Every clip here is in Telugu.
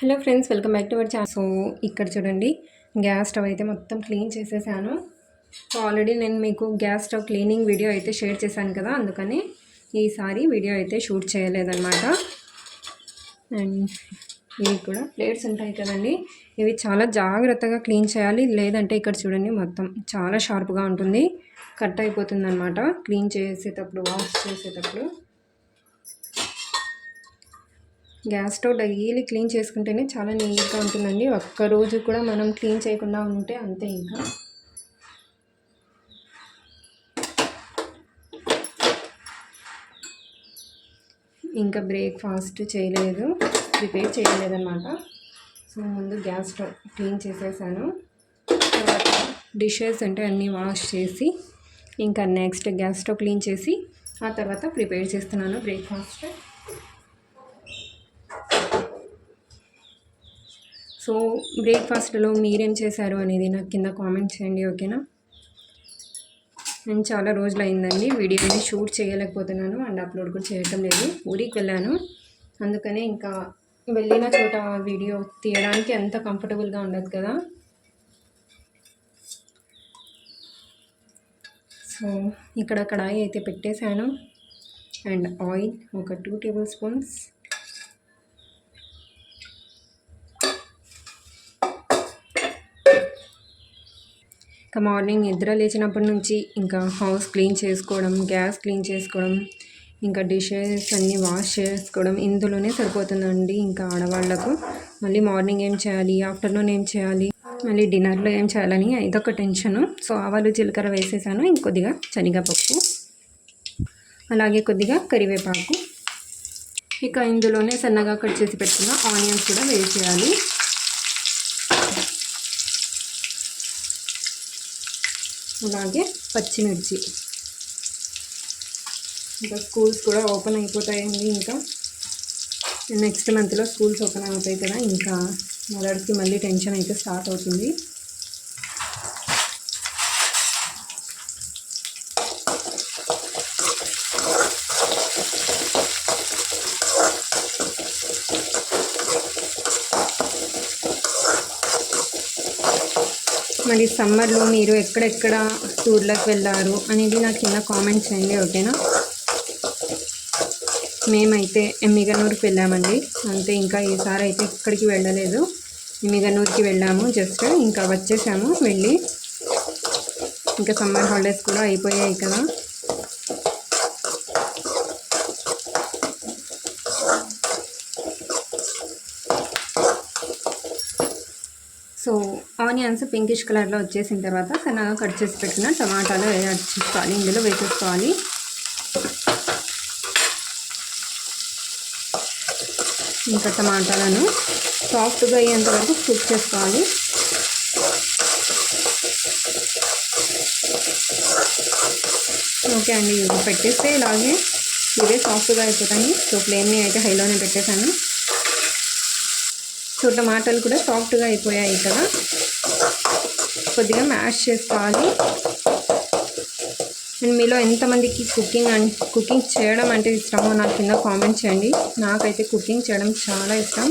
Hello friends welcome back to our channel. So ఇక్కడ చూడండి గ్యాస్ స్టవ్ అయితే మొత్తం క్లీన్ చేసేసాను. సో ఆల్రెడీ నేను మీకు గ్యాస్ స్టవ్ క్లీనింగ్ వీడియో అయితే షేర్ చేశాను కదా అందుకని ఈసారి వీడియో అయితే షూట్ చేయలేదన్నమాట. అండ్ ఇవి కూడా ప్లేట్స్ ఉంటాయి కదండి ఇవి చాలా జాగ్రత్తగా క్లీన్ చేయాలి. లేదంటే ఇక్కడ చూడండి మొత్తం చాలా షార్ప్గా ఉంటుంది. కట్ అయిపోతుంది అనమాట క్లీన్ చేసేటప్పుడు వాష్ చేసేటప్పుడు. గ్యాస్ స్టవ్ డైలీ క్లీన్ చేసుకుంటేనే చాలా నీట్గా ఉంటుందండి. ఒక్కరోజు కూడా మనం క్లీన్ చేయకుండా ఉంటే అంతే ఇంకా. ఇంకా బ్రేక్ఫాస్ట్ చేయలేదు ప్రిపేర్ చేయలేదన్నమాట. సో ముందు గ్యాస్ స్టవ్ క్లీన్ చేసేసాను. తర్వాత డిషెస్ అంటే అన్నీ వాష్ చేసి ఇంకా నెక్స్ట్ గ్యాస్ స్టవ్ క్లీన్ చేసి ఆ తర్వాత ప్రిపేర్ చేస్తున్నాను బ్రేక్ఫాస్ట్. సో బ్రేక్ఫాస్ట్లో మీరేం చేశారు అనేది నాకు కింద కామెంట్ చేయండి ఓకేనా? నేను చాలా రోజులు అయిందండి వీడియోని షూట్ చేయలేకపోతున్నాను అండ్ అప్లోడ్ కూడా చేయటం లేదు ఊరికి వెళ్ళాను. అందుకనే ఇంకా వెళ్ళిన చోట వీడియో తీయడానికి ఎంత కంఫర్టబుల్గా ఉండదు కదా? సో ఇక్కడ కడాయి అయితే పెట్టేశాను. అండ్ ఆయిల్ ఒక టూ టేబుల్ స్పూన్స్. ఇంకా మార్నింగ్ నిద్ర లేచినప్పటి నుంచి ఇంకా హౌస్ క్లీన్ చేసుకోవడం గ్యాస్ క్లీన్ చేసుకోవడం ఇంకా డిషెస్ అన్నీ వాష్ చేసుకోవడం ఇందులోనే సరిపోతుందండి ఇంకా ఆడవాళ్ళకు మళ్ళీ మార్నింగ్ ఏం చేయాలి ఆఫ్టర్నూన్ ఏం చేయాలి మళ్ళీ డిన్నర్లో ఏం చేయాలని ఇదొక టెన్షను. సో ఆవాలు జీలకర్ర వేసేసాను ఇంకొద్దిగా శనగపప్పు అలాగే కొద్దిగా కరివేపాకు. ఇక ఇందులోనే సన్నగా కట్ చేసి పెట్టుకున్న ఆనియన్స్ కూడా వేసేయాలి. అలాగే పచ్చిమిర్చి. ఇంకా స్కూల్స్ కూడా ఓపెన్ అయిపోతాయండి ఇంకా. నెక్స్ట్ మంత్లో స్కూల్స్ ఓపెన్ అవుతాయి కదా ఇంకా. మదర్స్కి మళ్ళీ టెన్షన్ అయితే స్టార్ట్ అవుతుంది. మరి సమ్మర్లో మీరు ఎక్కడెక్కడ టూర్లకు వెళ్ళారు అనేది నాకు కింద కామెంట్ చేయండి ఓకేనా? మేమైతే ఎమ్మిగనూరుకి వెళ్ళామండి. అంతే ఇంకా ఈసారి అయితే ఎక్కడికి వెళ్ళలేదు. ఎమ్మిగనూరుకి వెళ్ళాము జస్ట్ ఇంకా వచ్చేసాము వెళ్ళి ఇంకా సమ్మర్ హాలిడేస్ కూడా అయిపోయాయి కదా. సో ఆనియన్స్ పింకిష్ కలర్లో వచ్చేసిన తర్వాత సన్నగా కట్ చేసి పెట్టిన టమాటాలు యాడ్ చేసుకోవాలి. ఇందులో వేసేసుకోవాలి. ఇంకా టమాటాలను సాఫ్ట్గా అయ్యేంత వరకు కుక్ చేసుకోవాలి. ఓకే అండి ఇవి పెట్టేస్తే ఇలాగే ఇవే సాఫ్ట్గా అయిపోతాయి. సో ఫ్లేమ్ని అయితే హైలోనే పెట్టేశాను. సో టమాటాలు కూడా సాఫ్ట్గా అయిపోయాయి కదా కొద్దిగా మ్యాష్ చేసుకోవాలి. అండ్ మీలో ఎంతమందికి కుకింగ్ అండ్ కుకింగ్ చేయడం అంటే ఇష్టమో నాకు కింద కామెంట్ చేయండి. నాకైతే కుకింగ్ చేయడం చాలా ఇష్టం.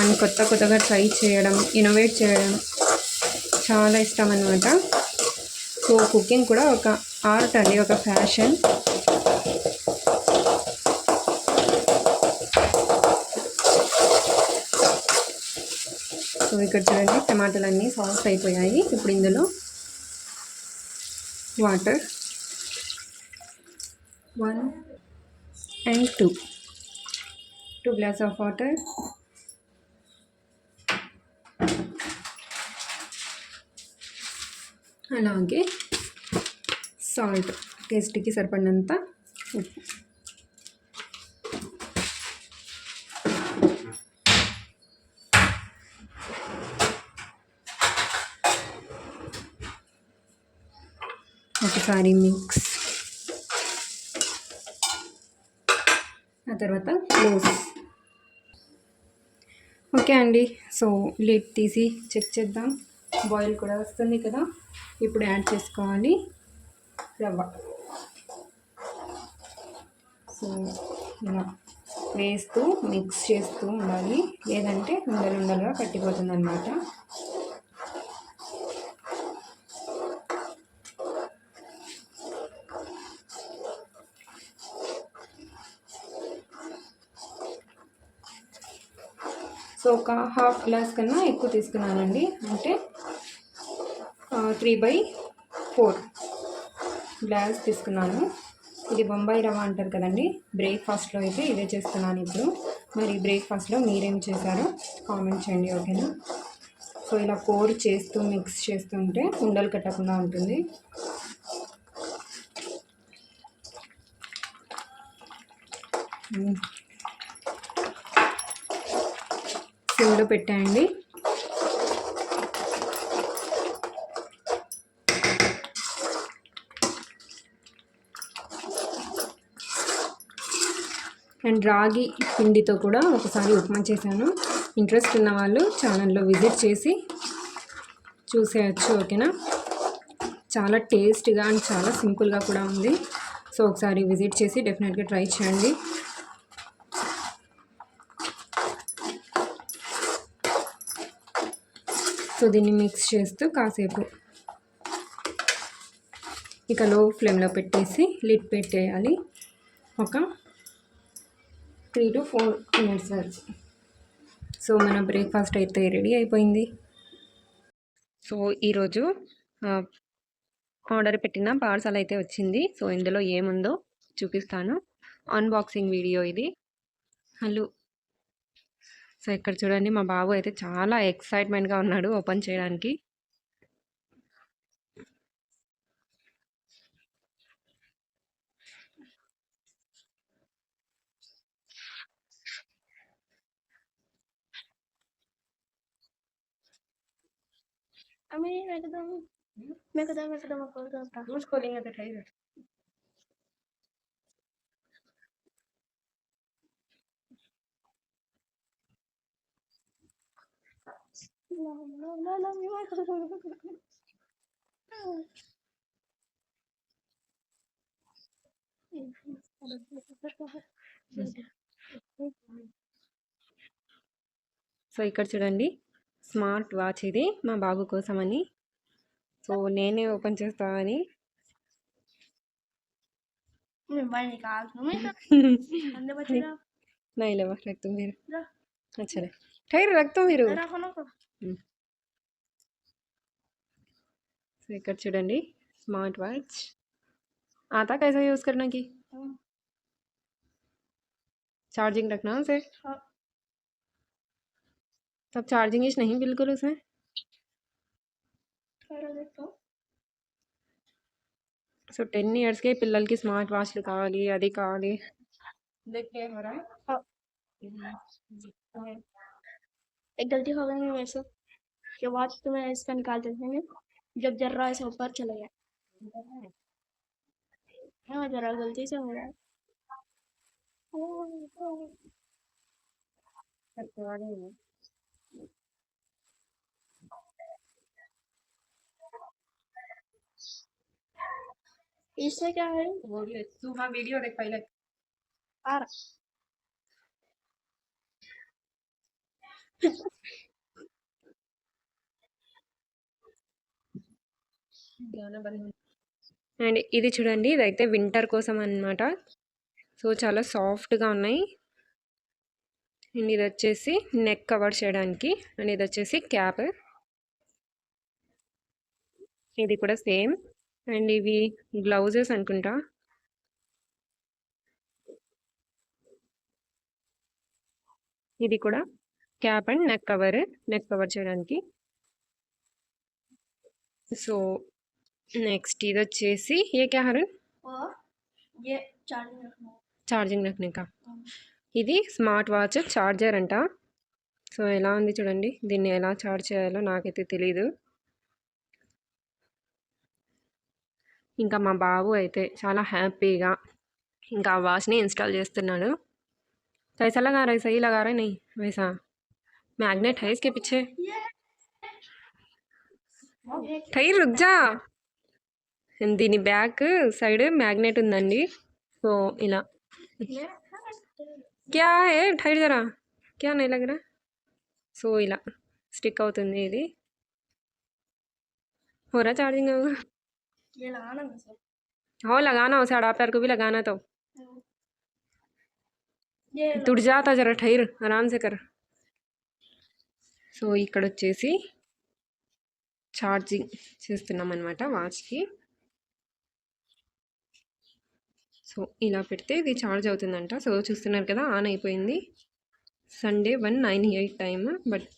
అండ్ కొత్త కొత్తగా ట్రై చేయడం ఇన్నోవేట్ చేయడం చాలా ఇష్టం అనమాట సో కుకింగ్ కూడా ఒక ఆర్ట్ అండి ఒక ఫ్యాషన్. సో ఇక్కడ చూడండి టమాటాలు అన్నీ సాఫ్ట్ అయిపోయాయి. ఇప్పుడు ఇందులో water. One and two two glass of water అలాగే సాల్ట్ టేస్ట్కి సరిపడినంత ఉప్పు. ఒకసారి మిక్స్. ఆ తర్వాత క్లోజ్. ఓకే అండి. సో లిడ్ తీసి చెక్ చేద్దాం. బాయిల్ కూడా వస్తుంది కదా. ఇప్పుడు యాడ్ చేసుకోవాలి రవ్వ. సో ఇలా వేస్తూ మిక్స్ చేస్తూ ఉండాలి. లేదంటే ఉండలు ఉండలుగా కట్టిపోతుంది అనమాట సో ఒక హాఫ్ గ్లాస్ కన్నా ఎక్కువ తీసుకున్నానండి. అంటే త్రీ బై ఫోర్ గ్లాస్ తీసుకున్నాను. ఇది బొంబాయి రవ్వ అంటారు కదండి. బ్రేక్ఫాస్ట్లో అయితే ఇదే చేస్తున్నాను ఇప్పుడు. మరి బ్రేక్ఫాస్ట్లో మీరేం చేశారో కామెంట్ చేయండి ఓకేనా? సో ఇలా కోర్ చేస్తూ మిక్స్ చేస్తుంటే ఉండలు కట్టకుండా ఉంటుంది. సిమ్లో పెట్టండి అండ్ రాగి పిండితో కూడా ఒకసారి ఉప్మా చేశాను. ఇంట్రెస్ట్ ఉన్న వాళ్ళు ఛానల్లో విజిట్ చేసి చూసేయచ్చు ఓకేనా? చాలా టేస్ట్గా అండ్ చాలా సింపుల్గా కూడా ఉంది. సో ఒకసారి విజిట్ చేసి డెఫినెట్గా ట్రై చేయండి. సో దీన్ని మిక్స్ చేస్తూ కాసేపు ఇక లో ఫ్లేమ్లో పెట్టేసి లిడ్ పెట్టేయాలి. ఒక త్రీ టు ఫోర్ మినిట్స్ వరకు. సో మన బ్రేక్ఫాస్ట్ అయితే రెడీ అయిపోయింది. సో ఈరోజు ఆర్డర్ పెట్టిన పార్సల్ అయితే వచ్చింది. సో ఇందులో ఏముందో చూపిస్తాను. అన్బాక్సింగ్ వీడియో ఇది. హలో. సో ఇక్కడ చూడండి మా బాబు అయితే చాలా ఎక్సైట్మెంట్గా ఉన్నాడు ఓపెన్ చేయడానికి আমি একদম একদম একদম কলকাতা చూసుకోలేం కదా ట్రై لا సో ఇక్కడ చూడండి స్మార్ట్ వాచ్ ఇది మా బాబు కోసమని సో నేనే ఓపెన్ చేస్తామని मैं बाहर निकाल दूँ मैं अंदर बचेगा नहीं लेवा रख दो मेरे जा अच्छा रे ठहर रख दो మీరు रखो ना को సో ఇక్కడ చూడండి स्मार्ट वॉच आता कैसा यूज़ करना की चार्जिंग रखना उसे हाँ तब चार्जिंग इस नहीं बिल्कुल उसमें थोड़ा देखो సో టెన్ ఇయర్స్కే పిల్లలకి స్మార్ట్ వాచ్లు కావాలి అది కావాలి हाँ एक गलती हो गई मेरे से। कि वॉच तो मैं इसका निकाल देते हैं। जब जर रहा ऐसे ऊपर चला गया हाँ जरा गलती से हो गया इससे क्या है। तू हाँ वीडियो देख पहले। आ रहा। అండ్ ఇది చూడండి ఇదైతే వింటర్ కోసం అన్నమాట. సో చాలా సాఫ్ట్గా ఉన్నాయి. అండ్ ఇది వచ్చేసి నెక్ కవర్ చేయడానికి. అండ్ ఇది వచ్చేసి క్యాప్. ఇది కూడా సేమ్. అండ్ ఇవి గ్లౌజెస్ అనుకుంటా. ఇది కూడా cap and neck cover neck cover చేయడానికి. సో నెక్స్ట్ ఇది వచ్చేసి ఏ క్యా ఛార్జింగ్ నెక్ ఇంకా. ఇది స్మార్ట్ వాచ్ చార్జర్ అంట. సో ఎలా ఉంది చూడండి. దీన్ని ఎలా ఛార్జ్ చేయాలో నాకైతే తెలీదు. ఇంకా మా బాబు అయితే చాలా హ్యాపీగా ఇంకా ఆ వాచ్ని ఇన్స్టాల్ చేస్తున్నాడు. కైసల్లా గారా సై లగారా నెయ్యి వైసా? मैग्नेट है इसके पीछे టైర్ రుగ్జా దీని బ్యాక్ సైడ్ మ్యాగ్నెట్ ఉందండి సో ఇలా క్యా హే ठहर जरा क्या नहीं लग रहा సో ఇలా స్టిక్ అవుతుంది ఇది हो रहा चार्जिंग ये लगाना है सर हो लगाना उसे अडाप्टर को भी लगाना तो ये తుడి జాతా జర ठहर आराम से कर సో ఇక్కడ వచ్చేసి ఛార్జింగ్ చేస్తున్నాం అనమాట వాచ్కి. సో ఇలా పెడితే ఇది ఛార్జ్ అవుతుందంట. సో చూస్తున్నారు కదా ఆన్ అయిపోయింది. Sunday one nine eight time but